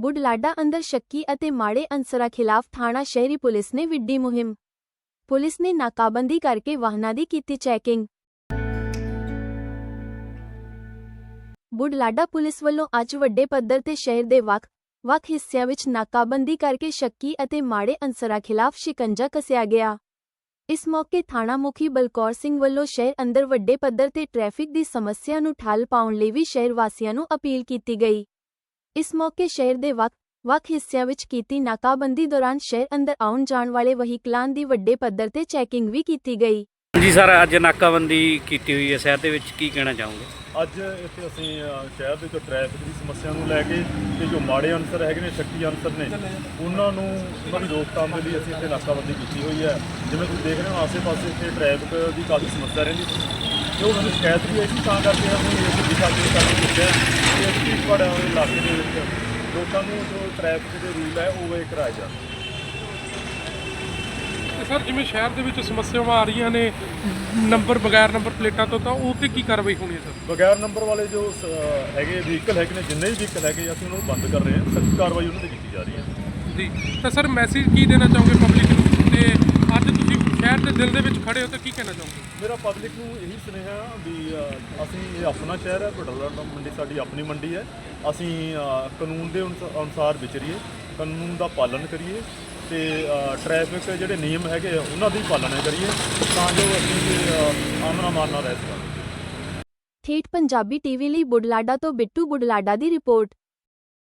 ਬੁਢਲਾਡਾ ਅੰਦਰ ਸ਼ੱਕੀ ਅਤੇ ਮਾੜੇ ਅਨਸਰਾਂ ਖਿਲਾਫ ਥਾਣਾ ਸ਼ਹਿਰੀ ਪੁਲਿਸ ਨੇ ਵਿੱਢੀ ਮੁਹਿੰਮ। ਪੁਲਿਸ ਨੇ ਨਾਕਾਬੰਦੀ ਕਰਕੇ ਵਾਹਨਾਂ ਦੀ ਕੀਤੀ ਚੈਕਿੰਗ। ਬੁਢਲਾਡਾ ਪੁਲਿਸ ਵੱਲੋਂ ਅੱਜ ਵੱਡੇ ਪੱਧਰ ਤੇ ਸ਼ਹਿਰ ਦੇ ਵੱਖ ਵੱਖ ਹਿੱਸਿਆਂ ਵਿੱਚ ਨਾਕਾਬੰਦੀ ਕਰਕੇ ਸ਼ੱਕੀ ਅਤੇ ਮਾੜੇ ਅਨਸਰਾਂ ਖਿਲਾਫ ਸ਼ਿਕੰਜਾ ਕੱਸਿਆ ਗਿਆ। ਇਸ ਮੌਕੇ ਥਾਣਾ ਮੁਖੀ ਬਲਕੌਰ ਸਿੰਘ ਵੱਲੋਂ ਸ਼ਹਿਰ ਅੰਦਰ ਵੱਡੇ ਪੱਧਰ ਤੇ ਟ੍ਰੈਫਿਕ ਦੀ ਸਮੱਸਿਆ ਨੂੰ ਠੱਲ ਪਾਉਣ ਲਈ ਵੀ ਸ਼ਹਿਰ ਵਾਸੀਆਂ ਨੂੰ ਅਪੀਲ ਕੀਤੀ ਗਈ। ਇਸ ਮੌਕੇ ਸ਼ਹਿਰ ਦੇ ਵੱਖ ਵੱਖ ਹਿੱਸਿਆਂ ਵਿੱਚ ਕੀਤੀ ਨਾਕਾਬੰਦੀ ਦੌਰਾਨ ਸ਼ਹਿਰ ਅੰਦਰ ਆਉਣ ਜਾਣ ਵਾਲੇ ਵਹੀਕਲਾਂ ਦੀ ਵੱਡੇ ਪੱਧਰ ਤੇ ਚੈਕਿੰਗ ਵੀ ਕੀਤੀ ਗਈ। ਜੀ ਸਰ ਅੱਜ ਨਾਕਾਬੰਦੀ ਕੀਤੀ ਹੋਈ ਹੈ ਸ਼ਹਿਰ ਦੇ ਵਿੱਚ ਕੀ ਕਹਿਣਾ ਚਾਹੋਗੇ? ਅੱਜ ਇੱਥੇ ਅਸੀਂ ਅ, ਸ਼ਹਿਰ ਦੇ ਜੋ ਟ੍ਰੈਫਿਕ ਦੀ ਸਮੱਸਿਆ ਨੂੰ ਲੈ ਕੇ ਤੇ ਜੋ ਮਾੜੇ ਅਨਸਰ ਹੈਗੇ ਨੇ ਸ਼ੱਕੀ ਅਨਸਰ ਨੇ ਉਹਨਾਂ ਨੂੰ ਉਹਨਾਂ ਦੀ ਰੋਕਥਾਮ ਦੇ ਲਈ ਅਸੀਂ ਇੱਥੇ ਨਾਕਾਬੰਦੀ ਕੀਤੀ ਹੋਈ ਹੈ। ਜਿਵੇਂ ਤੁਸੀਂ ਦੇਖ ਰਹੇ ਹੋ ਆਸੇ-ਪਾਸੇ ਇੱਥੇ ਟ੍ਰੈਫਿਕ ਦੀ ਕਾਫੀ ਸਮੱਸਿਆ ਰਹਿੰਦੀ ਸੀ। ਉਹ ਮੈਨੂੰ ਸ਼ਿਕਾਇਤ ਵੀ ਆਈ ਸੀ ਤਾਂ ਕਰਕੇ ਅਸੀਂ ਇਸ ਦਿਸ਼ਾ ਦੇ ਕਰਕੇ ਪੁੱਛਿਆ ਕਿ ਅਸੀਂ ਤੁਹਾਡੇ ਇਲਾਕੇ ਦੇ ਵਿੱਚ ਲੋਕਾਂ ਨੂੰ ਜੋ ਟ੍ਰੈਫਿਕ ਦੇ ਰੂਲ ਹੈ ਉਹ ਵੇ ਜਾਣ। ਤੇ ਸਰ ਜਿਵੇਂ ਸ਼ਹਿਰ ਦੇ ਵਿੱਚ ਸਮੱਸਿਆਵਾਂ ਆ ਰਹੀਆਂ ਨੇ ਨੰਬਰ ਬਗੈਰ ਨੰਬਰ ਪਲੇਟਾਂ ਤੋਂ ਤਾਂ ਉਹ ਤੇ ਕੀ ਕਾਰਵਾਈ ਹੋਣੀ ਹੈ ਸਰ? ਬਗੈਰ ਨੰਬਰ ਵਾਲੇ ਜੋ ਹੈਗੇ ਵਹੀਕਲ ਹੈਗੇ ਨੇ ਜਿੰਨੇ ਵੀ ਵਹੀਕਲ ਹੈਗੇ ਅਸੀਂ ਉਹਨਾਂ ਨੂੰ ਬੰਦ ਕਰ ਰਹੇ ਹਾਂ। ਸਖਤ ਕਾਰਵਾਈ ਉਹਨਾਂ ਤੇ ਕੀਤੀ ਜਾ ਰਹੀ ਹੈ। ਜੀ। ਤਾਂ ਸਰ ਮੈਸੇਜ ਕੀ ਦੇਣਾ ਚਾਹੋਗੇ ਪਬਲਿਕ ਨੂੰ? ਤੇ ਅੱਜ ਸ਼ਹਿਰ ਦੇ ਦਿਲ ਦੇ ਵਿੱਚ ਖੜੇ ਹੋ ਤਾਂ ਕੀ ਕਹਿਣਾ ਚਾਹੋਗੇ? ਮੇਰਾ ਪਬਲਿਕ ਨੂੰ ਇਹੀ ਸੁਨੇਹਾ ਵੀ ਅ, ਅਸੀਂ ਇਹ ਆਪਣਾ ਸ਼ਹਿਰ ਹੈ ਬਟਾਲਾ ਮੰਡੀ ਸਾਡੀ ਆਪਣੀ ਮੰਡੀ ਹੈ। ਅਸੀਂ ਅ, ਕਾਨੂੰਨ ਦੇ ਅਨੁਸ- ਅਨੁਸਾਰ ਵਿਚਰੀਏ ਕਾਨੂੰਨ ਦਾ ਪਾਲਣ ਕਰੀਏ ਤੇ ਟ੍ਰੈਫਿਕ ਜਿਹੜੇ ਨਿਯਮ ਹੈਗੇ ਆ, ਉਹਨਾਂ ਦੀ ਪਾਲਣਾ ਕਰੀਏ ਤਾਂ ਜੋ ਅਸੀਂ ਅ, ਆਮਨਾ ਮਾਰਨਾ ਰਹਿ ਸਕੀਏ। ਠੇਠ ਪੰਜਾਬੀ ਟੀਵੀ ਲਈ ਬੁਢਲਾਡਾ ਤੋਂ ਬਿੱਟੂ ਬੁਢਲਾਡਾ ਦੀ ਰਿਪੋਰਟ।